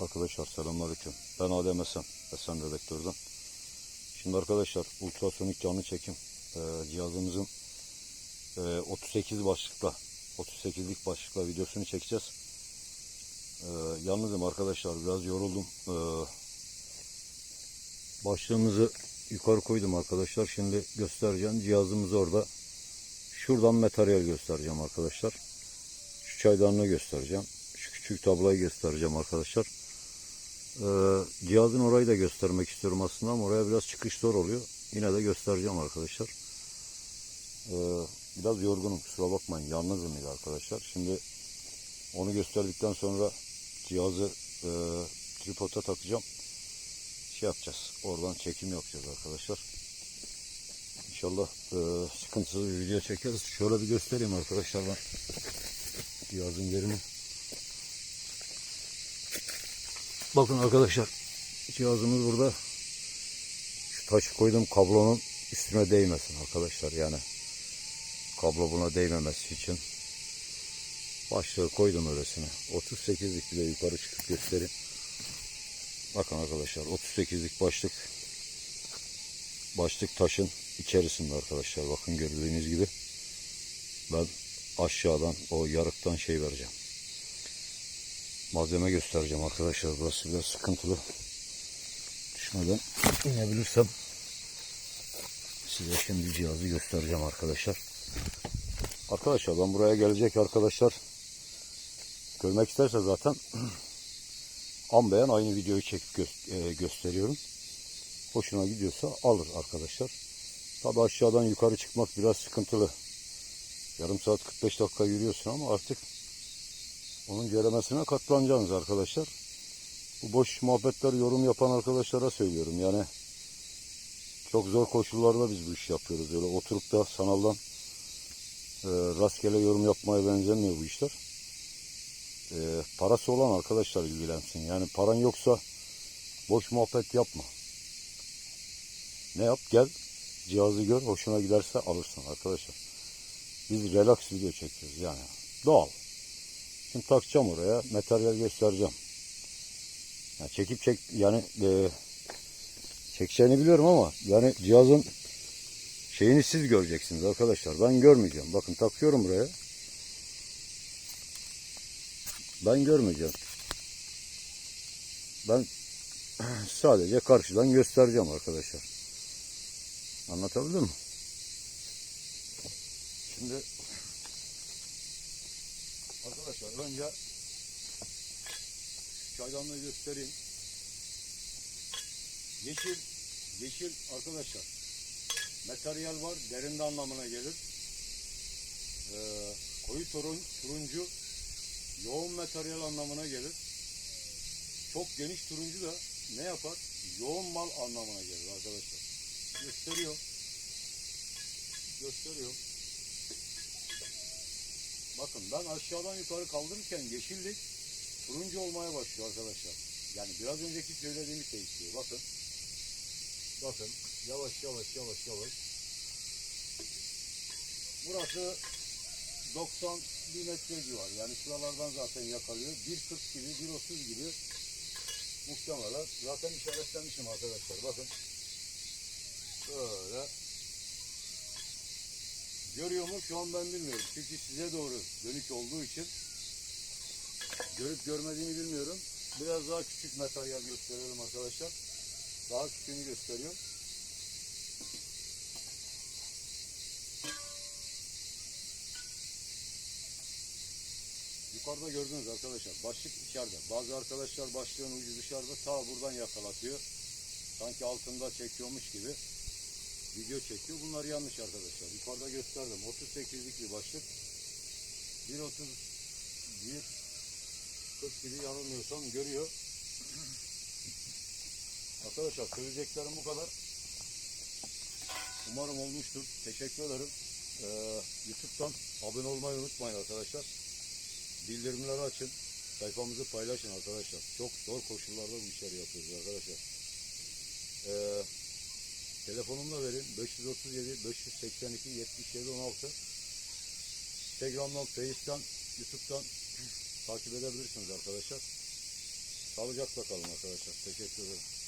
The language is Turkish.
Arkadaşlar selamünaleyküm. Ben Adem Esen, Esen Redaktör'den. Şimdi arkadaşlar ultrasonik canlı çekim e, cihazımızın e, 38 başlıkla 38'lik başlıkla videosunu çekeceğiz. E, yalnızım arkadaşlar biraz yoruldum. E, başlığımızı yukarı koydum arkadaşlar. Şimdi göstereceğim. Cihazımız orada. Şuradan materyal göstereceğim arkadaşlar. Şu çaydanlığı göstereceğim. Şu küçük tablayı göstereceğim arkadaşlar. Ee, cihazın orayı da göstermek istiyorum aslında ama oraya biraz çıkış zor oluyor. Yine de göstereceğim arkadaşlar. Ee, biraz yorgunum kusura bakmayın. Yalnızım ya arkadaşlar. Şimdi onu gösterdikten sonra cihazı e, tripoda takacağım. Şey yapacağız. Oradan çekim yapacağız arkadaşlar. İnşallah e, sıkıntısız bir video çekeriz. Şöyle bir göstereyim arkadaşlar ben cihazın yerini. Bakın arkadaşlar cihazımız burada. Şu taşı koydum kablonun üstüne değmesin arkadaşlar yani. Kablo buna değmemesi için. Başlığı koydum öylesine. 38'lik bile yukarı çıkıp göstereyim. Bakın arkadaşlar 38'lik başlık. Başlık taşın içerisinde arkadaşlar. Bakın gördüğünüz gibi. Ben aşağıdan o yarıktan şey vereceğim malzeme göstereceğim arkadaşlar. Burası biraz sıkıntılı. Düşmeden inebilirsem size şimdi cihazı göstereceğim arkadaşlar. Arkadaşlar ben buraya gelecek arkadaşlar görmek isterse zaten an beğen aynı videoyu çekip gö- e, gösteriyorum. Hoşuna gidiyorsa alır arkadaşlar. Tabi aşağıdan yukarı çıkmak biraz sıkıntılı. Yarım saat 45 dakika yürüyorsun ama artık onun ceremesine katlanacaksınız arkadaşlar. Bu boş muhabbetler yorum yapan arkadaşlara söylüyorum. Yani çok zor koşullarda biz bu işi yapıyoruz. Öyle oturup da sanaldan e, rastgele yorum yapmaya benzemiyor bu işler. E, parası olan arkadaşlar ilgilensin. Yani paran yoksa boş muhabbet yapma. Ne yap? Gel cihazı gör. Hoşuna giderse alırsın arkadaşlar. Biz relax video çekiyoruz yani. Doğal. Şimdi takacağım oraya. Materyal göstereceğim. Yani çekip çek yani e, çekeceğini biliyorum ama yani cihazın şeyini siz göreceksiniz arkadaşlar. Ben görmeyeceğim. Bakın takıyorum buraya. Ben görmeyeceğim. Ben sadece karşıdan göstereceğim arkadaşlar. Anlatabildim mi? Şimdi Arkadaşlar önce çaydanlığı göstereyim. Yeşil, yeşil arkadaşlar. Materyal var, derinde anlamına gelir. Ee, koyu turun, turuncu, yoğun materyal anlamına gelir. Çok geniş turuncu da ne yapar? Yoğun mal anlamına gelir arkadaşlar. Gösteriyor. Gösteriyor. Bakın ben aşağıdan yukarı kaldırırken yeşillik turuncu olmaya başlıyor arkadaşlar. Yani biraz önceki söylediğimiz değişiyor. Bakın. Bakın. Yavaş yavaş yavaş yavaş. Burası 91 metre civarı. Yani şuralardan zaten yakalıyor. 1.40 gibi, 1.30 gibi muhtemelen. Zaten işaretlemişim arkadaşlar. Bakın. Böyle Görüyor mu? Şu an ben bilmiyorum. Çünkü size doğru dönük olduğu için görüp görmediğini bilmiyorum. Biraz daha küçük materyal gösteriyorum arkadaşlar. Daha küçüğünü gösteriyorum. Yukarıda gördünüz arkadaşlar. Başlık içeride. Bazı arkadaşlar başlığın ucu dışarıda. Ta buradan yakalatıyor. Sanki altında çekiyormuş gibi video çekiyor. Bunlar yanlış arkadaşlar. Yukarıda gösterdim. 38'lik bir başlık. 1.30 1.40 gibi yanılmıyorsam görüyor. Arkadaşlar söyleyeceklerim bu kadar. Umarım olmuştur. Teşekkür ederim. Ee, YouTube'dan abone olmayı unutmayın arkadaşlar. Bildirimleri açın. Sayfamızı paylaşın arkadaşlar. Çok zor koşullarda bu işleri yapıyoruz arkadaşlar. Ee, Telefonumu da verin. 537 582 77 16. Instagram'dan, Face'den, YouTube'dan takip edebilirsiniz arkadaşlar. Sağlıcakla kalın arkadaşlar. Teşekkür ederim.